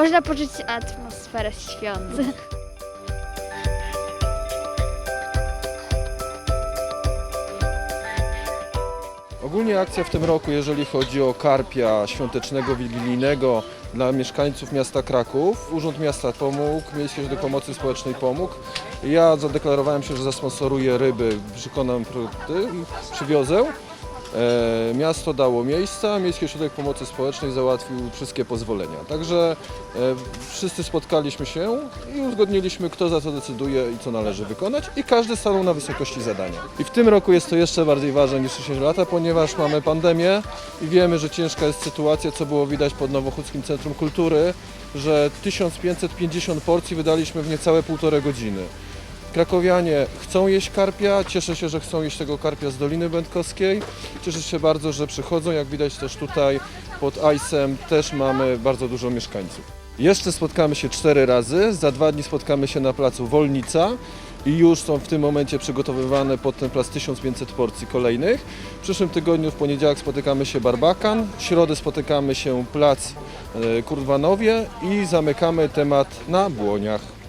Można poczuć atmosferę świąt. Ogólnie akcja w tym roku, jeżeli chodzi o karpia świątecznego, wigilijnego dla mieszkańców miasta Kraków, Urząd Miasta pomógł, Miejskie Ośrodek Pomocy Społecznej pomógł. Ja zadeklarowałem się, że zasponsoruję ryby, wykonam produkty, przywiozę. E, miasto dało miejsca, Miejski Ośrodek Pomocy Społecznej załatwił wszystkie pozwolenia. Także e, wszyscy spotkaliśmy się i uzgodniliśmy, kto za co decyduje i co należy wykonać i każdy stanął na wysokości zadania. I w tym roku jest to jeszcze bardziej ważne niż 10 lata, ponieważ mamy pandemię i wiemy, że ciężka jest sytuacja, co było widać pod Nowochódzkim Centrum Kultury, że 1550 porcji wydaliśmy w niecałe półtorej godziny. Krakowianie chcą jeść karpia, cieszę się, że chcą jeść tego karpia z Doliny Będkowskiej. Cieszę się bardzo, że przychodzą, jak widać też tutaj pod Ajsem też mamy bardzo dużo mieszkańców. Jeszcze spotkamy się cztery razy, za dwa dni spotkamy się na placu Wolnica i już są w tym momencie przygotowywane pod ten plac 1500 porcji kolejnych. W przyszłym tygodniu w poniedziałek spotykamy się Barbakan, w środę spotykamy się plac e, Kurwanowie i zamykamy temat na Błoniach.